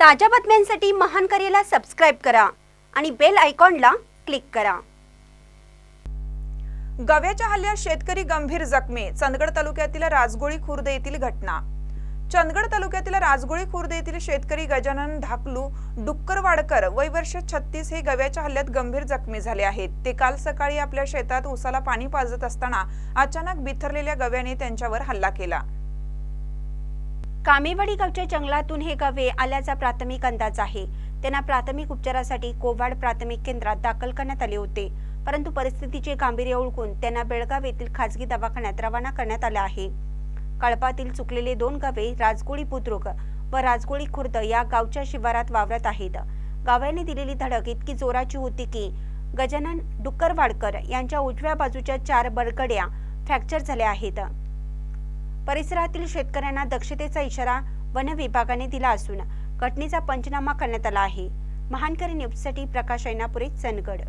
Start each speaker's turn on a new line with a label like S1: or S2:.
S1: ताज्या बातम्यांसाठी महान करेला सबस्क्राईब करा आणि बेल आयकॉनला क्लिक करा.
S2: गव्याच्या हल्ल्यात शेतकरी गंभीर जखमी. चंदगड तालुक्यातील राजगोळी खुर्द येथील घटना. चंदगड तालुक्यातील राजगोळी खुर्द येथील शेतकरी गजानन धाकलू डुक्करवाडकर वय वर्ष छत्तीस हे गव्याच्या हल्ल्यात गंभीर जखमी झाले आहेत. ते काल सकाळी आपल्या शेतात उसाला पाणी पाजत असताना अचानक बिथरलेल्या गव्याने त्यांच्यावर हल्ला केला.
S1: कामेवाडी गावच्या जंगलातून हे गवे आल्याचा प्राथमिक अंदाज आहे. त्यांना प्राथमिक उपचारासाठी कोवाड प्राथमिक केंद्रात दाखल करण्यात आले होते. परंतु परिस्थितीचे गांभीर्य ओळखून त्यांना बेळगाव येथील खासगी दवाखान्यात रवाना करण्यात आलं आहे. कळपातील चुकलेले दोन गावे राजगोळी बुद्रुक व राजगोळी खुर्द या गावच्या शिवारात वावरत आहेत. गाव्याने दिलेली धडक इतकी जोराची होती की गजानन डुक्करवाडकर यांच्या उजव्या बाजूच्या चार बरगड्या फ्रॅक्चर झाल्या आहेत. परिसरातील शेतकऱ्यांना दक्षतेचा इशारा वन विभागाने दिला असून घटनेचा पंचनामा करण्यात आला आहे. महानकरी न्यूजसाठी प्रकाश ऐनापुरे चंदगड.